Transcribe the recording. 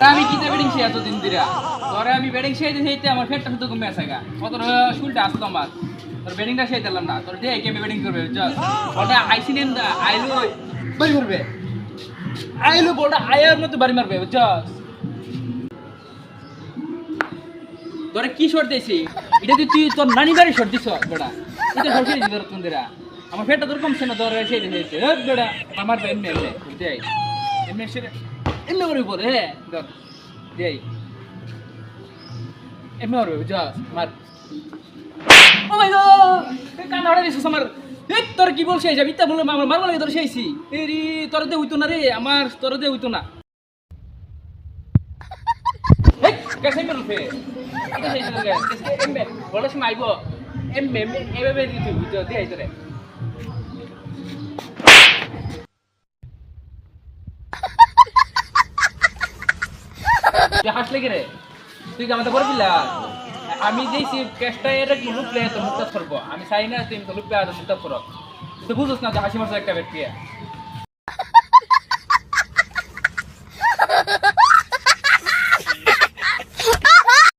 আমি কিতে বেডিং সে এতদিন দিরা তোরে আমি বেডিং সেই সেইতে আমার ফেটটা শুধু কমে আছে গা কত শুলটা আসতো আমার তোর বেডিংটা সেই দিলাম না তোর দিয়ে বেডিং করবে চল ওটা আইসি নেন আইলো বাড়ি মারবে আইলো বলটা আয়ার মতো বাড়ি মারবে বুঝছস তোরে কি শর্ট দিয়েছি এটা তুই তুই তোর নানি বাড়ি শর্ট দিছ বেড়া এটা শর্ট দিয়েছি তোর আমার ফেটটা তোর কমছে না তোর সেই দিয়েছে আমার তো এমনি এমনি এমনি করে বলে হ্যাঁ ধর দেই এমনি করবে বুঝছস মার ও মাই গড কান ধরে দিছিস আমার এ তোর কি বলছিস যাবি তা বলে আমার মারবো লাগে তোর সেইছি এ রে তোর দে হইতো না রে আমার না এই কেসে মেরু ফে এটা সেই তো গে কেসে এমবে বলে সময় আইবো এমবে এমবে এমবে দিতে বুঝছ দে আইতো রে তুই হাসলে কি রে তুই কি আমাদের করবি আমি যেই ক্যাশটা এটা কি লুপলে তো মুক্ত করব আমি চাই না তুই তো লুপলে আর মুক্ত করো তুই বুঝোস না যে হাসি মাসে একটা ব্যক্তি।